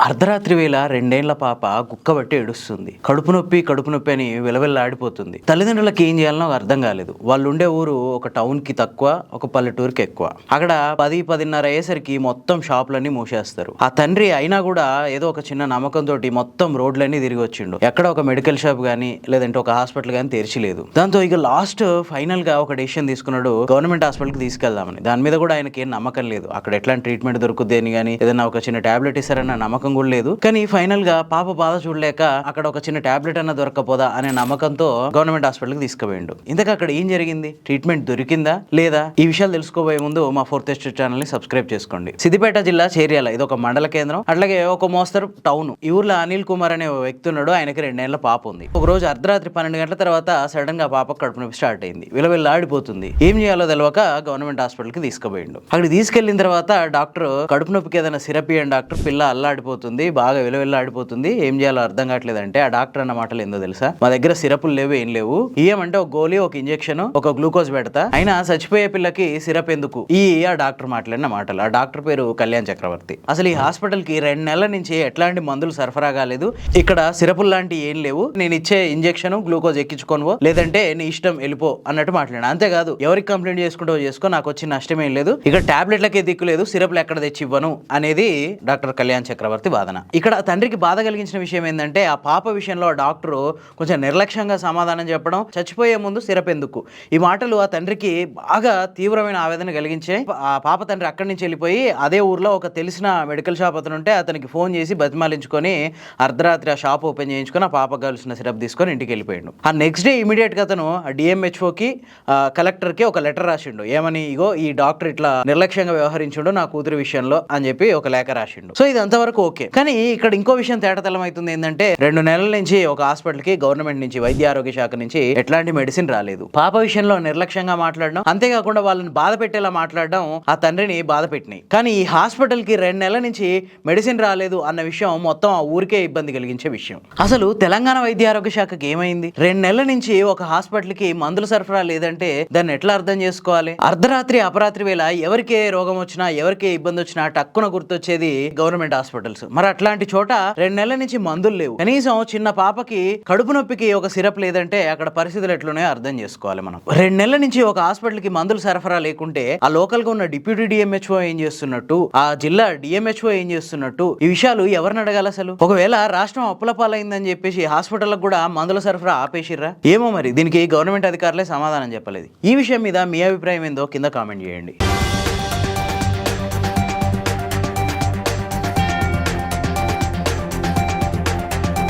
అర్ధరాత్రి వేళ రెండేళ్ళ పాప గుక్కబట్టి ఏడుస్తుంది. కడుపు నొప్పి కడుపు నొప్పి అని విలవిల్లాడిపోతుంది. తల్లిదండ్రులకు ఏం చేయాలనో అర్థం కాలేదు. వాళ్ళు ఉండే ఊరు ఒక టౌన్కి తక్కువ ఒక పల్లెటూరుకి ఎక్కువ. అక్కడ పది పదిన్నర అయ్యేసరికి మొత్తం షాపులన్నీ మూసేస్తారు. ఆ తండ్రి అయినా కూడా ఏదో ఒక చిన్న నమ్మకంతో మొత్తం రోడ్లన్నీ తిరిగి వచ్చిండు. ఎక్కడ ఒక మెడికల్ షాప్ కానీ లేదంటే ఒక హాస్పిటల్ కానీ తెరిచిలేదు. దాంతో ఇక లాస్ట్ ఫైనల్గా ఒక డెసిషన్ తీసుకున్నాడు గవర్నమెంట్ హాస్పిటల్కి తీసుకెళ్దామని. దాని మీద కూడా ఆయనకి ఏం నమ్మకం లేదు. అక్కడ ఎట్లాంటి ట్రీట్మెంట్ దొరుకుద్ది అని కానీ ఏదైనా ఒక చిన్న టాబ్లెట్ ఇస్తారన్న నమ్మకం కూడా లేదు. కానీ ఫైనల్గా పాప బాధ చూడలేక అక్కడ ఒక చిన్న టాబ్లెట్ అన్న దొరకపోదా అనే నమ్మకంతో గవర్నమెంట్ హాస్పిటల్కి తీసుకుపోయిండు. ఇంతకు అక్కడ ఏం జరిగింది? ట్రీట్మెంట్ దొరికిందా? లేదా? ఈ విషయాలు తెలుసుకోబోయే ముందు మా ఫోర్త్ ఎస్టేట్ ఛానల్ని సబ్స్క్రైబ్ చేసుకోండి. సిద్దిపేట జిల్లా చేర్యాల ఇది ఒక మండల కేంద్రం. అట్లాగే ఒక మోస్తరు టౌన్. ఈ ఊర్లో అనిల్ కుమార్ అనే వ్యక్తి ఉన్నాడు. ఆయనకి రెండేళ్ళ పాప ఉంది. ఒక రోజు అర్ధరాత్రి పన్నెండు గంటల తర్వాత సడన్గా పాప కడుపు నొప్పి స్టార్ట్ అయింది. విలవిల్ల ఆడిపోతుంది ఏం చేయాలో తెలియక గవర్నమెంట్ హాస్పిటల్కి తీసుకుపోయిండు. అక్కడికి తీసుకెళ్ళిన తర్వాత డాక్టర్ కడుపు నొప్పికి ఏదైనా సిరప్ ఇయ్యండి డాక్టర్ పిల్ల అల్లాడిపోతుంది. బాగా విలవిల్ల ఆడిపోతుంది ఏం చేయాలో అర్థం కావట్లేదు అంటే ఆ డాక్టర్ అన్న మాటలు ఏందో తెలుసా? మా దగ్గర సిరపులు లేవు ఏం లేవు. ఏమంటే ఒక గోళీ ఒక ఇంజెక్షన్ ఒక గ్లూకోజ్ పెడతా. అయినా చచ్చిపోయే పిల్లకి సిరప్ ఎందుకు? ఈ ఆ డాక్టర్ మాట్లాడిన మాటలు. ఆ డాక్టర్ పేరు కళ్యాణ్ చక్రవర్తి. అసలు ఈ హాస్పిటల్కి రెండు నెలల నుంచి ఎట్లాంటి మందులు సరఫరా కాలేదు. ఇక్కడ సిరపులు లాంటి ఏం లేవు. నేను ఇచ్చే ఇంజెక్షన్ గ్లూకోజ్ ఎక్కించుకోనువో లేదంటే నీ ఇష్టం వెళ్ళిపో అన్నట్టు మాట్లాడాను. అంతేకాదు ఎవరికి కంప్లైంట్ చేసుకుంటో చేసుకో నాకు వచ్చిన నష్టం ఏం లేదు. ఇక టాబ్లెట్లకే దిక్కు లేదు సిరప్లు ఎక్కడ తెచ్చి ఇవ్వను అనేది డాక్టర్ కళ్యాణ్ చక్రవర్తి వాదన. ఇక్కడ తండ్రికి బాధ కలిగించిన విషయం ఏంటంటే ఆ పాప విషయంలో ఆ డాక్టర్ కొంచెం నిర్లక్ష్యంగా సమాధానం చెప్పడం చచ్చిపోయే ముందు సిరప్ ఎందుకు ఈ మాటలు ఆ తండ్రికి బాగా తీవ్రమైన ఆవేదన కలిగించే ఆ పాప తండ్రి అక్కడి నుంచి వెళ్ళిపోయి అదే ఊర్లో ఒక తెలిసిన మెడికల్ షాప్ అతను ఉంటే అతనికి ఫోన్ చేసి బతిమాలించుకొని అర్ధరాత్రి ఆ షాప్ ఓపెన్ చేయించుకొని ఆ పాప కలిసిన సిరప్ తీసుకొని ఇంటికి వెళ్ళిపోయాడు. ఆ నెక్స్ట్ డే ఇమీడియట్గా అతను డిఎంహెచ్ఓకి కలెక్టర్కి ఒక లెటర్ రాసిండు. ఏమని? ఇగో ఈ డాక్టర్ ఇట్లా నిర్లక్ష్యంగా వ్యవహరించుండు నా కూతురు విషయంలో అని చెప్పి ఒక లేఖ రాసిండు. సో ఇది అంతవరకు ఓకే. కానీ ఇక్కడ ఇంకో విషయం తేటతలం అవుతుంది ఏంటంటే రెండు నెలల నుంచి ఒక హాస్పిటల్కి గవర్నమెంట్ నుంచి వైద్య ఆరోగ్య శాఖ నుంచి ఎట్లాంటి మెడిసిన్ రాలేదు. పాప విషయంలో నిర్లక్ష్యంగా మాట్లాడడం అంతేకాకుండా వాళ్ళని బాధ పెట్టేలా మాట్లాడడం ఆ తండ్రిని బాధ పెట్టినాయి. కానీ ఈ హాస్పిటల్కి రెండు నెలల నుంచి మెడిసిన్ రాలేదు అన్న విషయం మొత్తం ఆ ఊరికే ఇబ్బంది కలిగించే విషయం. అసలు తెలంగాణ వైద్య ఆరోగ్య శాఖకి ఏమైంది? రెండు నెలల నుంచి ఒక హాస్పిటల్కి మందుల సరఫరా లేదంటే దాన్ని ఎట్లా అర్థం చేసుకోవాలి? అర్ధరాత్రి అపరాత్రి వేళ ఎవరికి రోగం వచ్చినా ఎవరికి ఇబ్బంది వచ్చినా టక్కున గుర్తొచ్చేది గవర్నమెంట్ హాస్పిటల్. హాస్పిటల్స్ మరి అట్లాంటి చోట రెండు నెలల నుంచి మందులు లేవు. కనీసం చిన్న పాపకి కడుపు నొప్పికి ఒక సిరప్ లేదంటే అక్కడ పరిస్థితులు ఎట్లున్నాయో అర్థం చేసుకోవాలి మనం. రెండు నెలల నుంచి ఒక హాస్పిటల్కి మందులు సరఫరా లేకుంటే ఆ లోకల్గా ఉన్న డిప్యూటీ డిఎంహెచ్ఓ ఏం చేస్తున్నట్టు ఆ జిల్లా డిఎంహెచ్ఓ ఏం చేస్తున్నట్టు ఈ విషయాలు ఎవరిని అడగాలి అసలు? ఒకవేళ రాష్ట్రం అప్పుల పాలైందని చెప్పేసి హాస్పిటల్కి కూడా మందుల సరఫరా ఆపేసిర్రా? ఏమో మరి దీనికి గవర్నమెంట్ అధికారులే సమాధానం చెప్పలేదు. ఈ విషయం మీద మీ అభిప్రాయం ఏందో కింద కామెంట్ చేయండి.